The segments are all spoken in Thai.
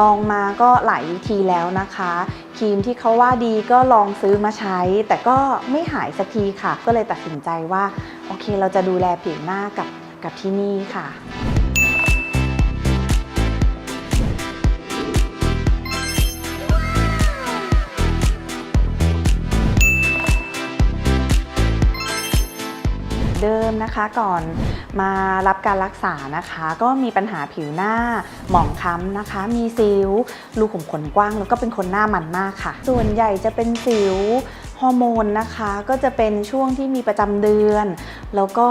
ลองมาก็หลายวิธีแล้วนะคะครีมที่เขาว่าดีก็ลองซื้อมาใช้ แต่ก็ไม่หายสักทีค่ะ ก็เลยตัดสินใจว่า โอเคเราจะดูแลผิวหน้ากับกับที่นี่ค่ะ เดิมนะคะ ก่อนมารับการรักษานะคะ ก็มีปัญหาผิวหน้าหมองคล้ำนะคะ มีสิวรูขุมขนกว้าง แล้วก็เป็นคนหน้ามันมากค่ะ ส่วนใหญ่จะเป็นสิวฮอร์โมนนะคะก็จะเป็นช่วงที่มีประจำเดือน แล้วก็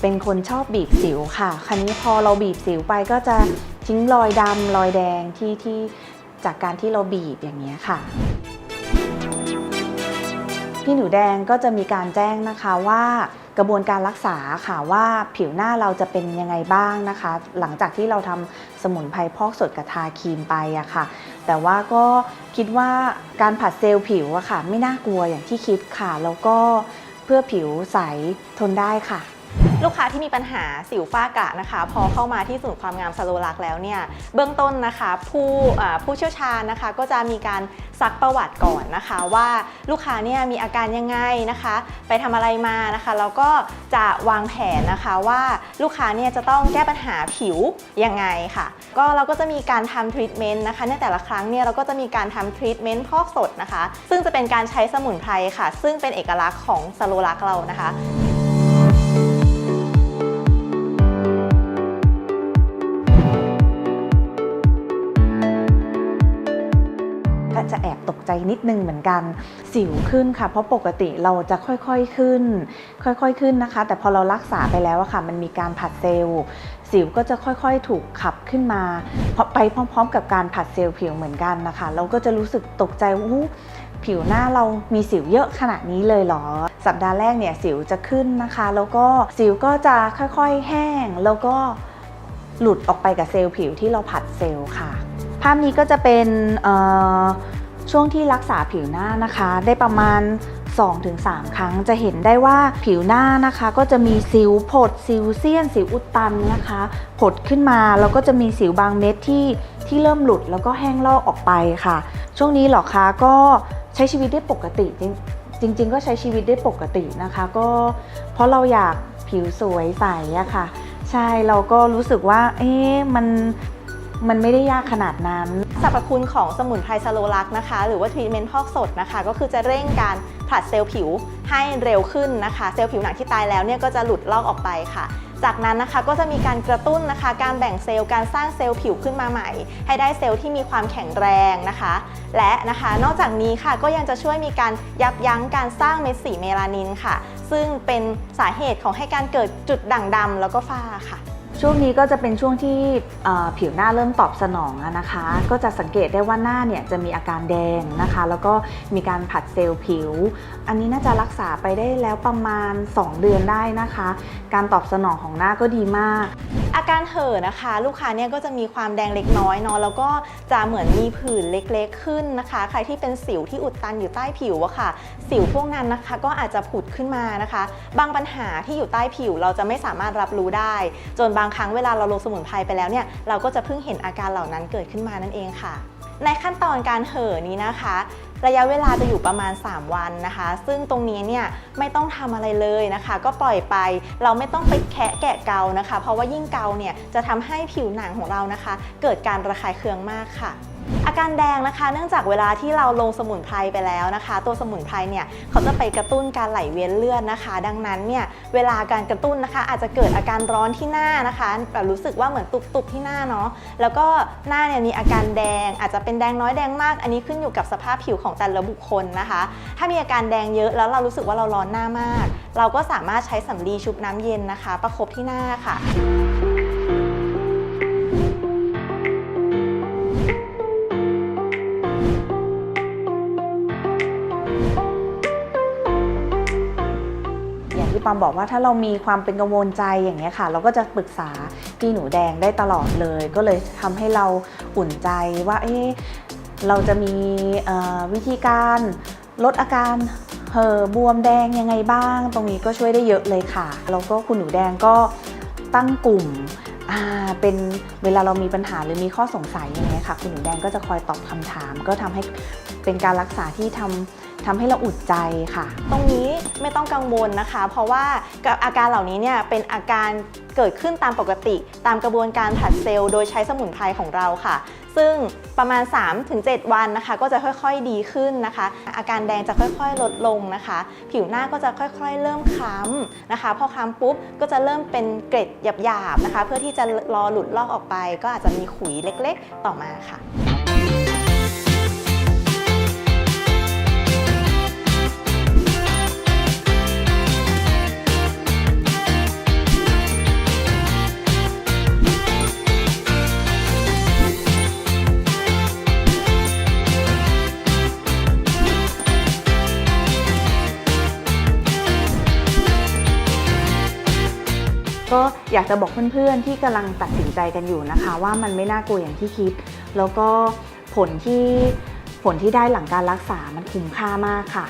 เป็นคนชอบบีบสิวค่ะ คราวนี้พอเราบีบสิวไปก็จะทิ้งรอยดำรอยแดงที่ที่จากการที่เราบีบอย่างนี้ยค่ะพี่หนูแดงก็จะมีการแจ้งนะคะว่า กระบวนการรักษาค่ะว่าผิวหน้าเราจะเป็นยังไงบ้างนะคะ หลังจากที่เราทำสมุนไพรพอกสดกับทาครีมไปอะค่ะ แต่ว่าก็คิดว่าการผัดเซลล์ผิวอะค่ะ ไม่น่ากลัวอย่างที่คิดค่ะ แล้วก็เพื่อผิวใสทนได้ค่ะ ลูกค้าที่มีปัญหาสิวฝ้ากระนะคะ พอเข้ามาที่ศูนย์ความงามสโลลักแล้วเนี่ยเบื้องต้นนะคะผู้ผู้เชี่ยวชาญนะคะก็จะมีการซักประวัติก่อนนะคะว่าลูกค้าเนี่ยมีอาการยังไงนะคะ ไปทำอะไรมานะคะแล้วก็จะวางแผนนะคะว่าลูกค้าเนี่ยจะต้องแก้ปัญหาผิวยังไงค่ะ ก็เราก็จะมีการทำทรีทเมนต์นะคะในแต่ละครั้งเนี่ยเราก็จะมีการทำทรีทเมนต์พอกสดนะคะ ซึ่งจะเป็นการใช้สมุนไพรค่ะ ซึ่งเป็นเอกลักษณ์ของสโลลักเรานะคะ นิดนึงเหมือนกัน สิวขึ้นค่ะ เพราะปกติเราจะค่อยๆขึ้น ค่อยๆขึ้นนะคะ แต่พอเรารักษาไปแล้วอะค่ะ มันมีการผัดเซลล์สิวก็จะค่อยๆถูกขับขึ้นมาเพราะไปพร้อม ๆ กับการผัดเซลล์ผิวเหมือนกันนะคะ เราก็จะรู้สึกตกใจว่าผิวหน้าเรามีสิวเยอะขนาดนี้เลยเหรอ สัปดาห์แรกเนี่ยสิวจะขึ้นนะคะ แล้วก็สิวก็จะค่อยๆแห้ง แล้วก็หลุดออกไปกับเซลล์ผิวที่เราผัดเซลล์ค่ะ ภาพนี้ก็จะเป็นเอ่อ ช่วงที่รักษาผิวหน้านะคะ ได้ประมาณ 2-3 ครั้งจะเห็นได้ว่าผิวหน้านะคะ ก็จะมีสิวผดสิวเซียน สิวอุดตันนะคะผดขึ้นมาแล้วก็จะมีสิวบางเม็ดที่ที่เริ่มหลุดแล้วก็แห้งลอกออกไปค่ะ ช่วงนี้หรอคะก็ใช้ชีวิตได้ปกติจริงจริงๆก็ใช้ชีวิตได้ปกตินะคะ ก็เพราะเราอยากผิวสวยใสอะค่ะ ใช่เราก็รู้สึกว่าเอ๊ะมันมันไม่ได้ยากขนาดนั้น สรรพคุณของสมุนไพรสโลลักนะคะ หรือว่าทรีเมนต์พอกสดนะคะ ก็คือจะเร่งการผลัดเซลล์ผิวให้เร็วขึ้นนะคะ เซลล์ผิวหนังที่ตายแล้วเนี่ยก็จะหลุดลอกออกไปค่ะจากนั้นนะคะก็จะมีการกระตุ้นนะคะ การแบ่งเซลล์การสร้างเซลล์ผิวขึ้นมาใหม่ ให้ได้เซลล์ที่มีความแข็งแรงนะคะ และนะคะนอกจากนี้ค่ะก็ยังจะช่วยมีการยับยั้งการสร้างเม็ดสีเมลานินค่ะ ซึ่งเป็นสาเหตุของให้การเกิดจุดด่างดำแล้วก็ฝ้าค่ะ ช่วงนี้ก็จะเป็นช่วงที่ผิวหน้าเริ่มตอบสนองนะคะ ก็จะสังเกตได้ว่าหน้าเนี่ยจะมีอาการแดงนะคะ แล้วก็มีการผัดเซลล์ผิว อันนี้น่าจะรักษาไปได้แล้วประมาณ 2 เดือนได้นะคะ การตอบสนองของหน้าก็ดีมาก อาการเห่อนะคะ ลูกค้าเนี่ยก็จะมีความแดงเล็กน้อยเนาะแล้วก็จะเหมือนมีผื่นเล็กๆขึ้นนะคะ ใครที่เป็นสิวที่อุดตันอยู่ใต้ผิวอะค่ะ สิวพวกนั้นนะคะ ก็อาจจะผุดขึ้นมานะคะ บางปัญหาที่อยู่ใต้ผิวเราจะไม่สามารถรับรู้ได้ จนบางครั้งเวลาเราลงสมุนไพรไปแล้วเนี่ยเราก็จะเพิ่งเห็นอาการเหล่านั้นเกิดขึ้นมานั่นเองค่ะ ในขั้นตอนการเห่อนี้นะคะ ระยะเวลาจะอยู่ประมาณ 3 วันนะคะ ซึ่งตรงนี้เนี่ยไม่ต้องทำอะไรเลยนะคะ ก็ปล่อยไปเราไม่ต้องไปแคะแกะเกานะคะ เพราะว่ายิ่งเกาเนี่ยจะทำให้ผิวหนังของเรานะคะ เกิดการระคายเคืองมากค่ะ การแดงนะคะ เนื่องจากเวลาที่เราลงสมุนไพรไปแล้วนะคะ ตัวสมุนไพรเนี่ยเขาจะไปกระตุ้นการไหลเวียนเลือดนะคะ ดังนั้นเนี่ยเวลาการกระตุ้นนะคะ อาจจะเกิดอาการร้อนที่หน้านะคะแบบรู้สึกว่าเหมือนตุบๆที่หน้าเนาะแล้วก็หน้าเนี่ยมีอาการแดง อาจจะเป็นแดงน้อยแดงมาก อันนี้ขึ้นอยู่กับสภาพผิวของแต่ละบุคคลนะคะ ถ้ามีอาการแดงเยอะแล้วเรารู้สึกว่าเราร้อนหน้ามาก เราก็สามารถใช้สำลีชุบน้ำเย็นนะคะ ประคบที่หน้าค่ะ องบอกว่าถ้าเรามีความเป็นกังวลใจอย่างเงี้ยค่ะ เราก็จะปรึกษาพี่หนูแดงได้ตลอดเลย ก็เลยทำให้เราอุ่นใจว่าเอ๊ะเราจะมีวิธีการลดอาการเห่อบวมแดงยังไงบ้าง ตรงนี้ก็ช่วยได้เยอะเลยค่ะ แล้วก็คุณหนูแดงก็ตั้งกลุ่มเป็นเวลาเรามีปัญหาหรือมีข้อสงสัยอย่างเงี้ยค่ะ คุณหนูแดงก็จะคอยตอบคำถาม ก็ทำให้เป็นการรักษาที่ทำ ทำให้เราอุ่นใจค่ะ ตรงนี้ไม่ต้องกังวลนะคะ เพราะว่าอาการเหล่านี้เนี่ยเป็นอาการเกิดขึ้นตามปกติ ตามกระบวนการผัดเซลล์โดยใช้สมุนไพรของเราค่ะ ซึ่งประมาณ 3-7 วันนะคะ ก็จะค่อยๆดีขึ้นนะคะ อาการแดงจะค่อยๆลดลงนะคะ ผิวหน้าก็จะค่อยๆ เริ่มคล้ำนะคะ พอคล้ำปุ๊บก็จะเริ่มเป็นเกร็ดหยาบๆนะคะ เพื่อที่จะรอหลุดลอกออกไป ก็อาจจะมีขุยเล็กๆ ต่อมาค่ะ อยากจะบอกเพื่อนๆที่กำลังตัดสินใจกันอยู่นะคะ ว่ามันไม่น่ากลัวอย่างที่คิด แล้วก็ผลที่ผลที่ได้หลังการรักษามันคุ้มค่ามากค่ะ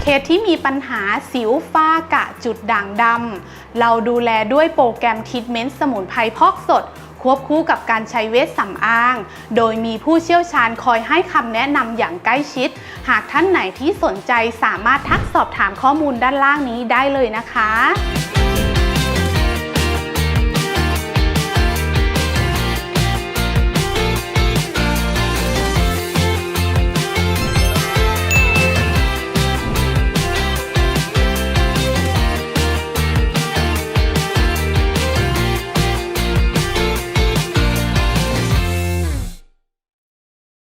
เคสที่มีปัญหาสิวฝ้ากระจุดด่างดำเราดูแลด้วยโปรแกรมทรีทเมนต์สมุนไพรพอกสด ควบคู่กับการใช้เวชสำอาง โดยมีผู้เชี่ยวชาญคอยให้คำแนะนำอย่างใกล้ชิด หากท่านไหนที่สนใจสามารถทักสอบถามข้อมูลด้านล่างนี้ได้เลยนะคะ